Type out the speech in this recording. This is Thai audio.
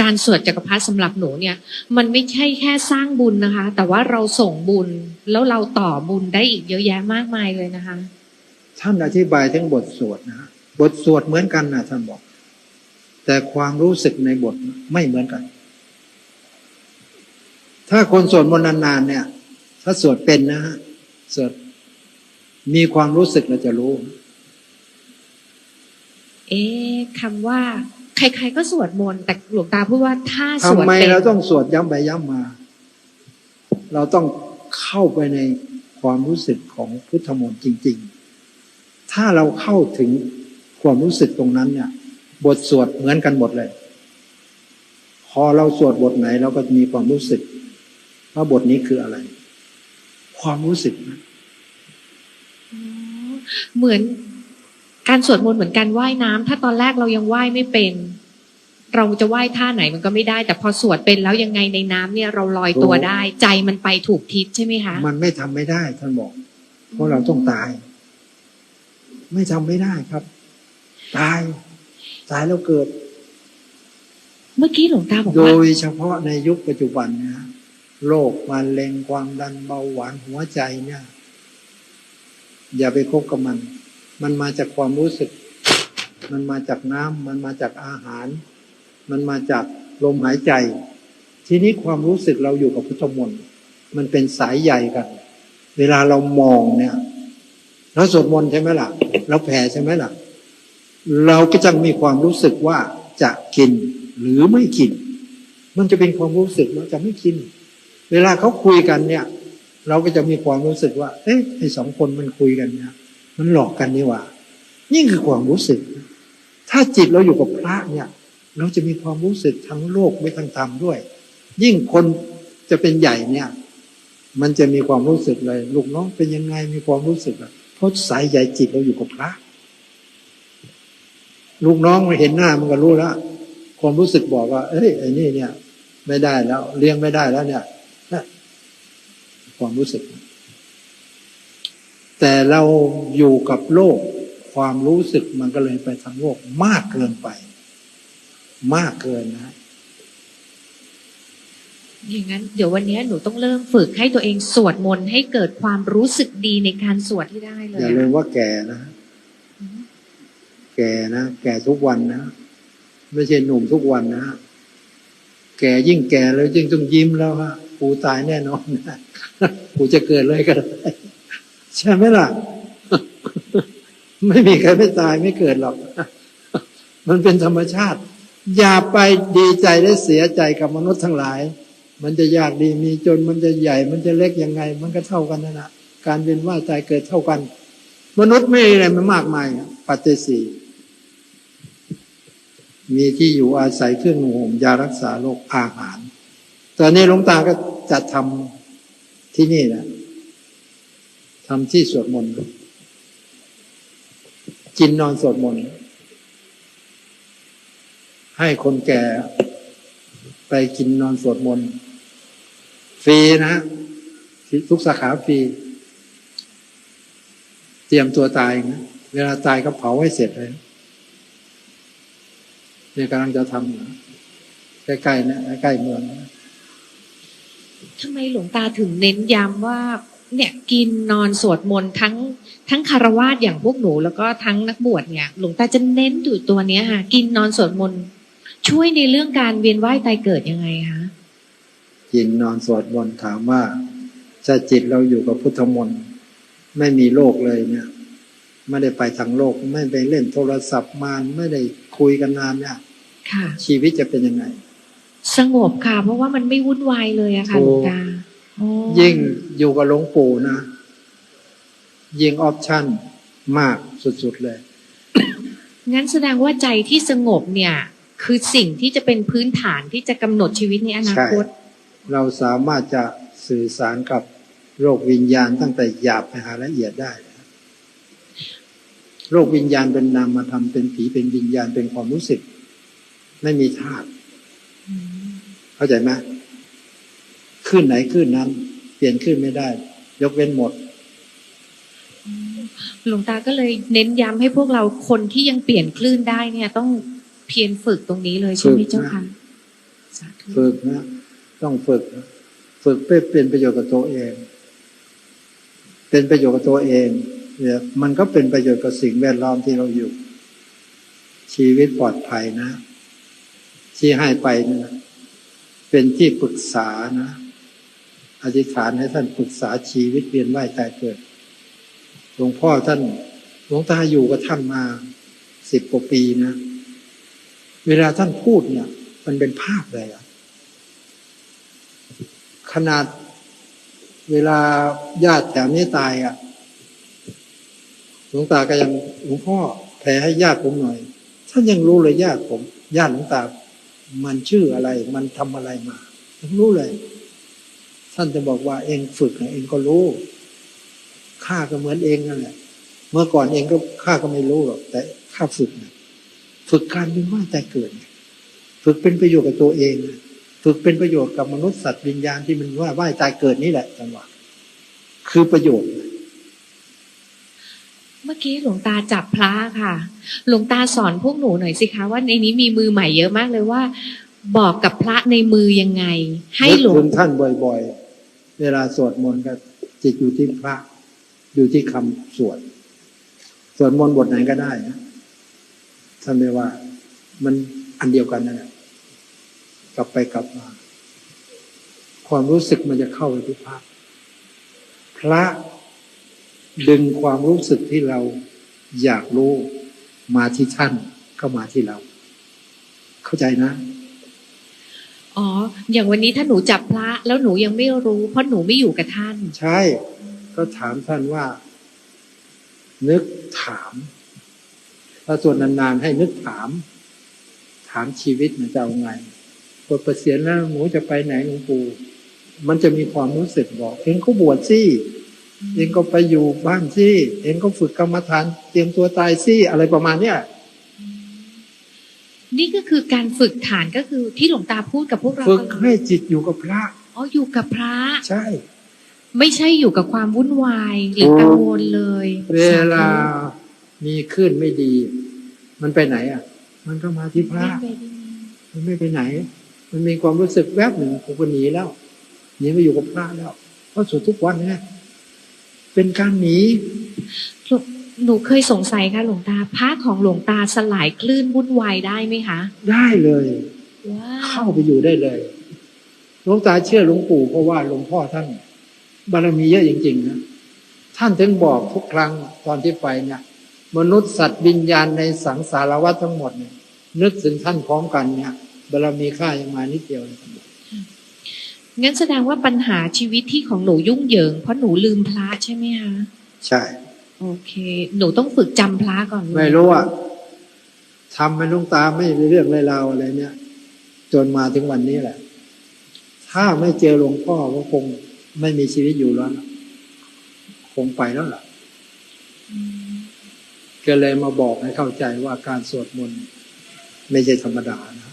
การสวดจักรพรรดิสำหรับหนูเนี่ย มันไม่ใช่แค่สร้างบุญนะคะ แต่ว่าเราส่งบุญแล้วเราต่อบุญได้อีกเยอะแยะมากมายเลยนะคะ ท่านอธิบายทั้งบทสวดนะฮะบทสวดเหมือนกันนะท่านบอก แต่ความรู้สึกในบทไม่เหมือนกัน ถ้าคนสวดมนต์นานๆเนี่ย ถ้าสวดเป็นนะฮะสวดมีความรู้สึกเราจะรู้ เอ๊ะคำว่า ใครๆก็สวดมนต์แต่หลวงตาพูดว่าถ้าสทำวดไมเป็นเราต้องสวดย้ำไปย้ำมา เราต้องเข้าไปในความรู้สึกของพุทธมนต์จริง ๆ ถ้าเราเข้าถึงความรู้สึกตรงนั้นเนี่ย บทสวดเหมือนกันหมดเลย พอเราสวดบทไหนเราก็มีความรู้สึกว่าบทนี้คืออะไร ความรู้สึกนะอ๋อเหมือนการสวดมนต์เหมือนการว่ายน้ำถ้าตอนแรกเรายังว่ายไม่เป็น เราจะว่ายท่าไหนมันก็ไม่ได้ แต่พอสวดเป็นแล้วยังไงในน้ำเนี่ยเราลอยตัวได้ ใจมันไปถูกทิศใช่ไหมคะ มันไม่ทำไม่ได้ท่านบอก เพราะเราต้องตาย ไม่ทำไม่ได้ครับ ตาย ตายแล้วเกิด เมื่อกี้หลวงตาบอกโดว่ายเฉพาะในยุคปัจจุบันนะฮะโรคมะเร็งความดันเบาหวานหัวใจเนี่ย อย่าไปคบกับมัน มันมาจากความรู้สึก มันมาจากน้ำมันมาจากอาหาร มันมาจากลมหายใจ ทีนี้ความรู้สึกเราอยู่กับพุทธมนต์มันเป็นสายใยกัน เวลาเรามองเนี่ยเราสวดมนต์ใช่ไหมล่ะ เราแผ่ใช่ไหมล่ะ เราก็จะมีความรู้สึกว่าจะกินหรือไม่กิน มันจะเป็นความรู้สึกว่าจะไม่กิน เวลาเขาคุยกันเนี่ย เราก็จะมีความรู้สึกว่า เอ๊ะไอ้สองคนมันคุยกันเนี่ยมันหลอกกันนี่ว่านี่คือความรู้สึก ถ้าจิตเราอยู่กับพระเนี่ย เราจะมีความรู้สึกทั้งโลกไม่ทั้งธรรมด้วย ยิ่งคนจะเป็นใหญ่เนี่ย มันจะมีความรู้สึกเลย ลูกน้องเป็นยังไงมีความรู้สึกอะเพราะสายใหญ่จิตเราอยู่กับพระลูกน้องมาเห็นหน้ามันก็รู้แล้วความรู้สึกบอกว่า เอ้ยไอ้นี่เนี่ย ไม่ได้แล้ว เลี้ยงไม่ได้แล้วเนี่ยนะความรู้สึก แต่เราอยู่กับโลก ความรู้สึกมันก็เลยไปทางโลกมากเกินไป มากเกินนะอย่างนั้นเดี๋ยววันนี้หนูต้องเริ่มฝึกให้ตัวเองสวดมนต์ให้เกิดความรู้สึกดีในการสวดที่ได้เลยอย่าลืมว่าแก่นะ แก่นะ แก่ทุกวันนะ ไม่ใช่หนุ่มทุกวันนะ แก่ยิ่งแก่แล้วยิ่งต้องยิ้มแล้วฮะกูตายแน่นอนนะกูจะเกิดเลยก็ได้ใช่ไหมล่ะ ไม่มีใครไม่ตายไม่เกิดหรอก มันเป็นธรรมชาติ อย่าไปดีใจและเสียใจกับมนุษย์ทั้งหลาย มันจะยากดีมีจนมันจะใหญ่ มันจะเล็กยังไง มันก็เท่ากันนั่นแหะการเวียนว่ายตายเกิดเท่ากัน มนุษย์ไม่อะไรมันมากมายปัจเจศีมีที่อยู่อาศัยเครื่องนุ่งห่มยารักษาโรคอาหาร ตอนนี้หลวงตาก็จัดทำที่นี่แหละทำที่สวดมนต์กินนอนสวดมนต์ ให้คนแก่ไปกินนอนสวดมนต์ฟรีนะทุกสาขาฟรีเตรียมตัวตายนะเวลาตายก็เผาให้เสร็จเลยเนี่ยกำลังจะทำใกล้ๆนะใกล้เมืองทำไมหลวงตาถึงเน้นย้ำว่า เนี่ยกินนอนสวดมนต์ทั้งทั้งคารวาสอย่างพวกหนู แล้วก็ทั้งนักบวชเนี่ย หลวงตาจะเน้นอยู่ตัวเนี้ยค่ะ กินนอนสวดมนต์ ช่วยในเรื่องการเวียนว่ายตายเกิดยังไงคะกินนอนสวดมนต์ถามว่าถ้าจิตเราอยู่กับพุทธมนต์ไม่มีโลกเลยเนี่ย ไม่ได้ไปทางโลก ไม่ไปเล่นโทรศัพท์มานไม่ได้คุยกันนานเนี่ยค่ะชีวิตจะเป็นยังไง สงบค่ะ เพราะว่ามันไม่วุ่นวายเลยอะค่ะถูหลกวงตาอ๋อยิ่งอยู่กับหลวงปู่นะยิ่งออปชั่นมากสุดๆเลย งั้นแสดงว่าใจที่สงบเนี่ย คือสิ่งที่จะเป็นพื้นฐานที่จะกำหนดชีวิตในอนาคต เราสามารถจะสื่อสารกับโลกวิญญาณตั้งแต่หยาบไปหาละเอียดได้นะโลกวิญญาณเป็นนามธรรมเป็นผีเป็นวิญญาณเป็นความรู้สึก ไม่มีธาตุเข้าใจไหมขึ้นไหนขึ้นนั้น เปลี่ยนขึ้นไม่ได้ ยกเว้นหมดหลวงตาก็เลยเน้นย้ำให้พวกเราคนที่ยังเปลี่ยนคลื่นได้เนี่ยต้อง เพียรฝึกตรงนี้เลยใช่ไหมฝึกนะเจ้าค่ะสาธุฝึกนะ ต้องฝึกนะฝึกเพื่อเป็นประโยชน์กับตัวเอง เป็นประโยชน์กับตัวเองเนี่ยมันก็เป็นประโยชน์กับสิ่งแวดล้อมที่เราอยู่ ชีวิตปลอดภัยนะ ที่ให้ไปเนะเป็นที่ปรึกษานะอธิษฐานให้ท่านปรึกษาชีวิตเวียนว่ายตายเกิดหลวงพ่อท่านหลวงตาอยู่กับท่านมาสิบกว่าปีนะ เวลาท่านพูดเนี่ย มันเป็นภาพเลยอะขนาดเวลาญาติแถวนี้ตายอะหลวงตาก็ยังหลวงพ่อแผ่ให้ญาติผมหน่อยท่านยังรู้เลยญาติผมญาติหลวงตา มันชื่ออะไร มันทำอะไรมายังรู้เลย ท่านจะบอกว่าเองฝึกนะเองก็รู้ข้าก็เหมือนเองนั่นแหละเมื่อก่อนเองก็ข้าก็ไม่รู้หรอกแต่ข้าฝึกนะ ฝึกการเป็นว่าแต่เกิดเนี่ยฝึกเป็นประโยชน์กับตัวเองนะฝึกเป็นประโยชน์กับมนุษย์สัตว์วิญญาณที่มันว่าว่ายตายเกิดนี่แหละจังหวะคือประโยชน์เมื่อกี้หลวงตาจับพระค่ะ หลวงตาสอนพวกหนูหน่อยสิคะว่าในนี้มีมือใหม่เยอะมากเลยว่า บอกกับพระในมือยังไง ให้หลวนึงกถึงท่านบ่อยๆ เวลาสวดมนต์ก็จิตอยู่ที่พระ อยู่ที่คำสวด สวดมนต์บทไหนก็ได้นะ ท่านไม่ว่า มันอันเดียวกันนั่นแหละกลับไปกลับมา ความรู้สึกมันจะเข้าไปที่พระพระดึงความรู้สึกที่เราอยากรู้มาที่ท่านก็มาที่เรา เข้าใจนะอ๋อ อย่างวันนี้ถ้าหนูจับพระ แล้วหนูยังไม่รู้ เพราะหนูไม่อยู่กับท่าน ใช่ ก็ถามท่านว่า นึกถาม ถ้าส่วนนานๆให้นึกถาม ถามชีวิตมันจะเอาไงปลดเกษียณแล้วหนูจะไปไหนหลวงปู่มันจะมีความรู้สึกบอก เองก็บวชสิเองก็ไปอยู่บ้านสิเองก็ฝึกกรรมฐาน เตรียมตัวตายสิอะไรประมาณเนี้ยนี่ก็คือการฝึกฐานก็คือที่หลวงตาพูดกับพวกเราฝึกให้จิตอยู่กับพระอ๋ออยู่กับพระ ใช่ ไม่ใช่อยู่กับความวุ่นวายหรือกังวลเลย เวลา มีขึ้นไม่ดี มันไปไหนอะ มันก็มาที่พระไม่ไปได้ไงมันไม่ไปไหน มันมีความรู้สึกแวบหนึ่งผมก็หนีแล้วหนีมาอยู่กับพระแล้วเพราะสวดทุกวันไงเป็นการหนีหลวงหนูเคยสงสัยค่ะหลวงตาพระของหลวงตาสลายคลื่นวุ่นวายได้ไหมคะ ได้เลยว้าเข้าวไปอยู่ได้เลยหลวงตาเชื่อหลวงปู่เพราะว่าหลวงพ่อท่าน บารมีเยอะจริงๆนะท่านถึงบอกทุกครั้งตอนที่ไปเนี่ย มนุษย์สัตว์วิญญาณในสังสารวัฏทั้งหมดเนี่ยนึกถึงท่านพร้อมกันเนี่ยบารมีค่ายังมานิดเดียวเลยงั้นแสดงว่าปัญหาชีวิตที่ของหนูยุ่งเหยิง เพราะหนูลืมพระใช่ไหมคะใช่ โอเค หนูต้องฝึกจำพระก่อนเลยไม่รู้อะทำให้หลุงตาไม่มีเรื่องไรราวอะไรเนี่ย จนมาถึงวันนี้แหละ ถ้าไม่เจอหลวงพ่อก็คงไม่มีชีวิตอยู่แล้วล่ะคงไปแล้วล่ะอืม ก็เลยมาบอกให้เข้าใจว่าการสวดมนต์ไม่ใช่ธรรมดานะ